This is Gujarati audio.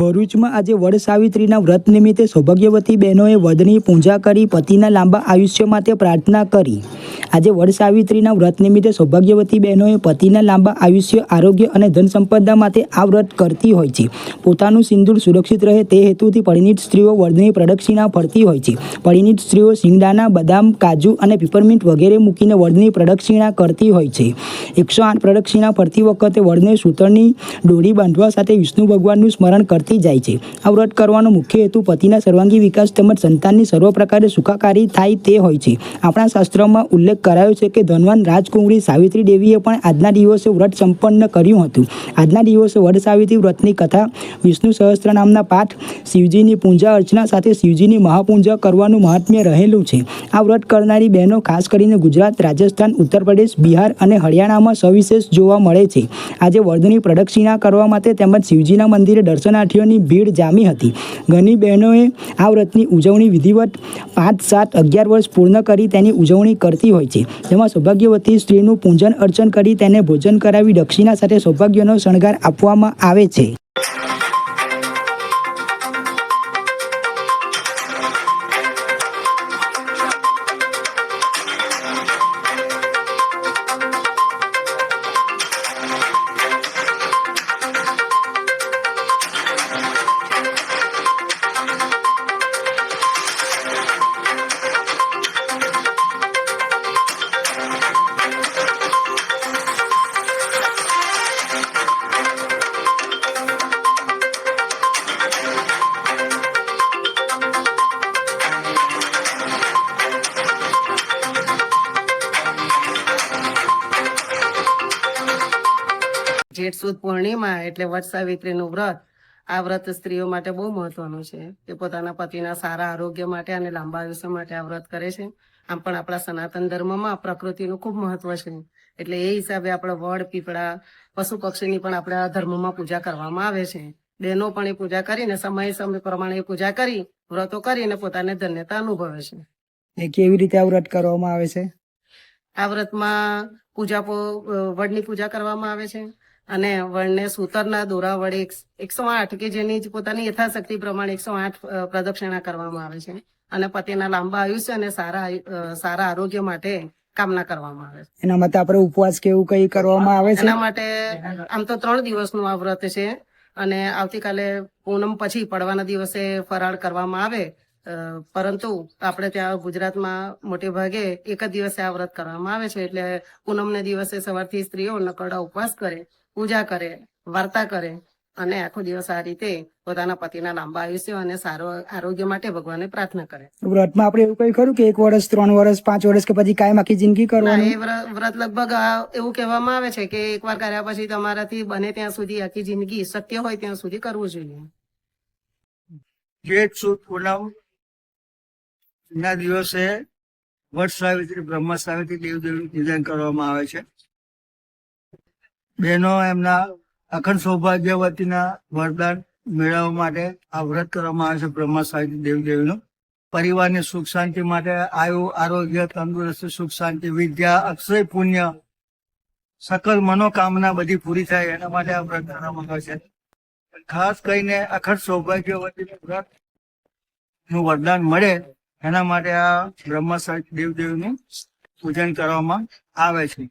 ભરૂચમાં આજે વડ સાવિત્રીના વ્રત નિમિત્તે સૌભાગ્યવતી બહેનોએ વદની પૂજા કરી પતિના લાંબા આયુષ્ય માટે પ્રાર્થના કરી. આજે વડ સાવિત્રીના વ્રત નિમિત્તે સૌભાગ્યવતી બહેનોએ પતિના લાંબા આયુષ્ય, આરોગ્ય અને ધન સંપદા માટે આ વ્રત કરતી હોય છે. પોતાનું સિંદૂર સુરક્ષિત રહે તે હેતુથી પરિણીત સ્ત્રીઓ વડની પ્રદક્ષિણા ફરતી હોય છે. પરિણીત સ્ત્રીઓ શિંગડાના બદામ, કાજુ અને પીપરમિન્ટ વગેરે મૂકીને વડની પ્રદક્ષિણા કરતી હોય છે. એકસો આઠ પ્રદક્ષિણા ફરતી વખતે વડને સૂતળની દોરી બાંધવા સાથે વિષ્ણુ ભગવાનનું સ્મરણ કરતી જાય છે. આ વ્રત કરવાનો મુખ્ય હેતુ પતિના સર્વાંગી વિકાસ તેમજ સંતાનની સર્વ પ્રકારે સુખાકારી થાય તે હોય છે. આપણા શાસ્ત્રોમાં ઉલ્લેખ કરાયો છે કે ધનવાન રાજકુંવરી સાવિત્રી દેવીએ પણ આજના દિવસે વ્રત સંપન્ન કર્યું હતું. આજના દિવસે વડ સાવિત્રી વ્રતની કથા, વિષ્ણુ સહસ્ત્ર નામના પાઠ, શિવજીની પૂજા અર્ચના સાથે શિવજીની મહાપૂજા કરવાનું મહાત્મ્ય રહેલું છે. આ વ્રત કરનારી બહેનો ખાસ કરીને ગુજરાત, રાજસ્થાન, ઉત્તર પ્રદેશ, બિહાર અને હરિયાણામાં સવિશેષ જોવા મળે છે. આજે વર્ધની પ્રદક્ષિણા કરવા માટે તેમજ શિવજીના મંદિરે દર્શનાર્થીઓની ભીડ જામી હતી. ઘણી બહેનોએ આ વ્રતની ઉજવણી વિધિવત પાંચ સાત અગિયાર વર્ષ પૂર્ણ કરી તેની ઉજવણી કરતી હોય જેમાં સૌભાગ્યવતી સ્ત્રીનું પૂજન અર્ચન કરી તેને ભોજન કરાવી દક્ષિણા સાથે સૌભાગ્યનો શણગાર આપવામાં આવે છે. જેઠ સુદ પૂર્ણિમા એટલે વટ સાવિત્રીનું વ્રત આ વ્રત સ્ત્રીઓ માટે બહુ મહત્વનું છે. તે પોતાના પતિના સારા આરોગ્ય માટે અને લાંબા આયુષ્ય માટે આ વ્રત કરે છે. આમ પણ આપણા સનાતન ધર્મમાં પ્રકૃતિનું ખૂબ મહત્વ છે. એટલે એ હિસાબે આપણે વડ પીપળા પશુ પક્ષીની પણ આપણા ધર્મમાં પૂજા કરવામાં આવે છે. બહેનો પણ એ પૂજા કરીને સમય સમય પ્રમાણે એ પૂજા કરી વ્રતો કરીને પોતાને ધન્યતા અનુભવે છે. એ કેવી રીતે આ વ્રત કરવામાં આવે છે? આ વ્રતમાં પૂજા વડની પૂજા કરવામાં આવે છે. અને વણને સૂતરના દોરા વડે એકસો આઠ કે જેની જ પોતાની યથાશક્તિ પ્રમાણે એકસો આઠ પ્રદક્ષિણા કરવામાં આવે છે. અને પતિના લાંબા આયુષ્ય અને સારા સારા આરોગ્ય માટે કામના કરવામાં આવે છે. એના માટે આપણે ઉપવાસ કે એવું કઈ કરવામાં આવે છે? એના માટે આમ તો ત્રણ દિવસનું આ વ્રત છે. અને આવતીકાલે પૂનમ પછી પડવાના દિવસે ફરાળ કરવામાં આવે. પરંતુ આપણે ત્યાં ગુજરાતમાં મોટે ભાગે એક જ દિવસે આ વ્રત કરવામાં આવે છે. એટલે પૂનમને દિવસે સવારથી સ્ત્રીઓ નકરડા ઉપવાસ કરે. પૂજા કરે વાર્તા કરે અને આખો દિવસ આ રીતે પોતાના પતિના લાંબા આયુષ્ય અને સારો આરોગ્ય માટે ભગવાનને પ્રાર્થના કરે. વ્રતમાં આપણે એવું કઈ ખરું કે એક વર્ષ ત્રણ વર્ષ પાંચ વર્ષ કે પછી કાયમ આખી જિંદગી કરવાનું. એ વ્રત લગભગ એવું કહેવામાં આવે છે કે એકવાર કર્યા પછી તમારાથી બને ત્યાં સુધી આખી જિંદગી શક્ય હોય ત્યાં સુધી કરવું જોઈએ. જેઠ સુદ પૂનમ. ના દિવસે વટ સાવિત્રી બ્રહ્મ સાવિત્રી દેવદેવનું પૂજન કરવામાં આવે છે. બહેનો એમના અખંડ સૌભાગ્યવતીના વરદાન મેળવવા માટે આ વ્રત કરવામાં આવે છે બ્રહ્મા સાહિત્ય દેવદેવીનું પરિવારની સુખ શાંતિ માટે આયુ આરોગ્ય તંદુરસ્તી સુખ શાંતિ વિદ્યા અક્ષય પુણ્ય સકલ મનોકામના બધી પૂરી થાય એના માટે આ વ્રત કરવામાં આવે છે. ખાસ કરીને અખંડ સૌભાગ્યવતી વ્રતનું વરદાન મળે એના માટે આ બ્રહ્મા સાહિત્ય દેવદેવીનું પૂજન કરવામાં આવે છે.